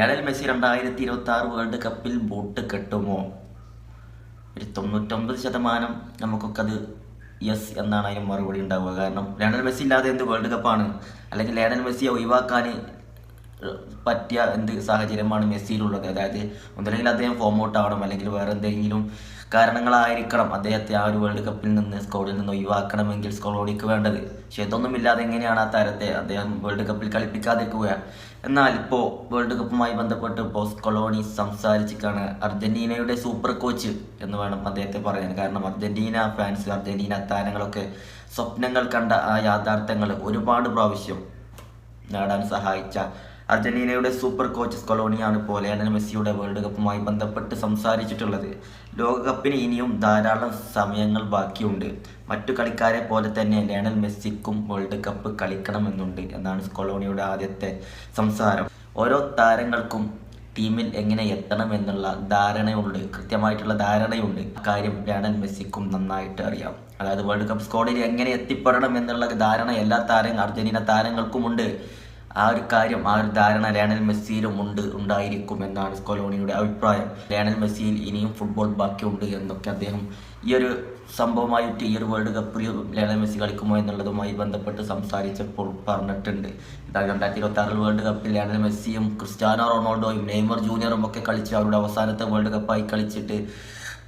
Lionel Messi രണ്ടായിരത്തി ഇരുപത്തി ആറ് വേൾഡ് കപ്പിൽ ബോട്ട് കെട്ടുമോ? ഒരു തൊണ്ണൂറ്റൊമ്പത് ശതമാനം നമുക്കൊക്കെ അത് യെസ് എന്നാണ് അതിന് മറുപടി ഉണ്ടാവുക. കാരണം ലയണൽ മെസ്സി ഇല്ലാതെ എന്ത് വേൾഡ് കപ്പാണ്? അല്ലെങ്കിൽ ലയണൽ മെസ്സിയെ ഒഴിവാക്കാൻ പറ്റിയ എന്ത് സാഹചര്യമാണ് മെസ്സിയിലുള്ളത്? അതായത് ഒന്നല്ലെങ്കിൽ അദ്ദേഹം ഫോം ഔട്ട് ആവണം അല്ലെങ്കിൽ വേറെ എന്തെങ്കിലും കാരണങ്ങളായിരിക്കണം അദ്ദേഹത്തെ ആ ഒരു വേൾഡ് കപ്പിൽ നിന്ന് സ്കോഡിൽ നിന്ന് ഒഴിവാക്കണമെങ്കിൽ സ്കോഡിക്ക് വേണ്ടത്. പക്ഷേ ഇതൊന്നുമില്ലാതെ എങ്ങനെയാണ് ആ താരത്തെ അദ്ദേഹം വേൾഡ് കപ്പിൽ കളിപ്പിക്കാതിരിക്കുക? എന്നാൽ ഇപ്പോൾ വേൾഡ് കപ്പുമായി ബന്ധപ്പെട്ട് ഇപ്പോൾ സ്കൊളോണി സംസാരിച്ചിട്ടാണ് അർജന്റീനയുടെ സൂപ്പർ കോച്ച് എന്ന് വേണം അദ്ദേഹത്തെ പറയാൻ. കാരണം അർജന്റീന ഫാൻസ് അർജന്റീന താരങ്ങളൊക്കെ സ്വപ്നങ്ങൾ കണ്ട ആ യാഥാർത്ഥ്യങ്ങൾ ഒരുപാട് പ്രാവശ്യം നേടാൻ സഹായിച്ച അർജന്റീനയുടെ സൂപ്പർ കോച്ചസ് കൊളോണിയാണ് ഇപ്പോൾ ലയണൽ മെസ്സിയുടെ വേൾഡ് കപ്പുമായി ബന്ധപ്പെട്ട് സംസാരിച്ചിട്ടുള്ളത്. ലോകകപ്പിന് ഇനിയും ധാരാളം സമയങ്ങൾ ബാക്കിയുണ്ട്. മറ്റു കളിക്കാരെ പോലെ തന്നെ ലയണൽ മെസ്സിക്കും വേൾഡ് കപ്പ് കളിക്കണമെന്നുണ്ട് എന്നാണ് കൊളോണിയുടെ ആദ്യത്തെ സംസാരം. ഓരോ താരങ്ങൾക്കും ടീമിൽ എങ്ങനെ എത്തണം എന്നുള്ള ധാരണയുണ്ട്. കൃത്യമായിട്ടുള്ള ധാരണയുണ്ട്. കാര്യം ലയണൽ മെസ്സിക്കും നന്നായിട്ട് അറിയാം. അതായത് വേൾഡ് കപ്പ് സ്ക്വാഡിൽ എങ്ങനെ എത്തിപ്പെടണം എന്നുള്ള ധാരണ എല്ലാ താരങ്ങൾ അർജന്റീന താരങ്ങൾക്കുമുണ്ട്. ആ ഒരു കാര്യം ആ ഒരു ധാരണ ലയണൽ മെസ്സിയിലും ഉണ്ട് ഉണ്ടായിരിക്കും എന്നാണ് സ്കൊലോണിയുടെ അഭിപ്രായം. ലയണൽ മെസ്സിയിൽ ഇനിയും ഫുട്ബോൾ ബാക്കിയുണ്ട് എന്നൊക്കെ അദ്ദേഹം ഈ ഒരു സംഭവമായിട്ട് ഈ ഒരു വേൾഡ് കപ്പിൽ ലയണൽ മെസ്സി കളിക്കുമോ എന്നുള്ളതുമായി ബന്ധപ്പെട്ട് സംസാരിച്ചപ്പോൾ പറഞ്ഞിട്ടുണ്ട്. രണ്ടായിരത്തി ഇരുപത്തി ആറിൽ വേൾഡ് കപ്പിൽ ലയണൽ മെസ്സിയും ക്രിസ്ത്യാനോ റൊണാൾഡോയും നെയ്മർ ജൂനിയറും ഒക്കെ കളിച്ച് അവരുടെ അവസാനത്തെ വേൾഡ് കപ്പായി കളിച്ചിട്ട്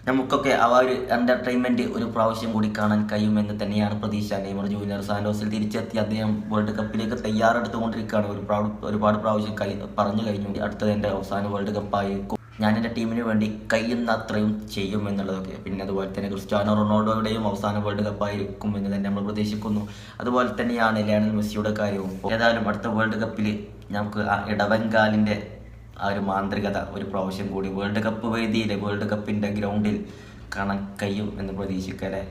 നമുക്കൊക്കെ ആ ഒരു എന്റർടൈൻമെന്റ് ഒരു പ്രാവശ്യം കൂടി കാണാൻ കഴിയുമെന്ന് തന്നെയാണ് പ്രതീക്ഷ. നെയ്മർ ജൂനിയർ സാൻഡോസിൽ തിരിച്ചെത്തി അദ്ദേഹം വേൾഡ് കപ്പിലേക്ക് തയ്യാറെടുത്തുകൊണ്ടിരിക്കുകയാണ്. ഒരു ഒരുപാട് പ്രാവശ്യം കൈ പറഞ്ഞു കഴിഞ്ഞു. അടുത്തത് എന്റെ അവസാന വേൾഡ് കപ്പായിരിക്കും ഞാൻ എന്റെ ടീമിന് വേണ്ടി കഴിയുന്ന അത്രയും ചെയ്യും എന്നുള്ളതൊക്കെ. പിന്നെ അതുപോലെ തന്നെ ക്രിസ്ത്യാനോ റൊണാൾഡോയുടെയും അവസാന വേൾഡ് കപ്പായിരിക്കും എന്ന് തന്നെ നമ്മൾ പ്രതീക്ഷിക്കുന്നു. അതുപോലെ തന്നെയാണ് ലയണൽ മെസ്സിയുടെ കാര്യവും. ഏതായാലും അടുത്ത വേൾഡ് കപ്പിൽ നമുക്ക് ആ ഇടവങ്കാലിന്റെ ആ ഒരു മാന്ത്രികത ഒരു പ്രാവശ്യം കൂടി വേൾഡ് കപ്പ് വേദിയിൽ വേൾഡ് കപ്പിന്റെ ഗ്രൗണ്ടിൽ കാണാൻ കഴിയും എന്ന് പ്രതീക്ഷിക്കല്ലേ?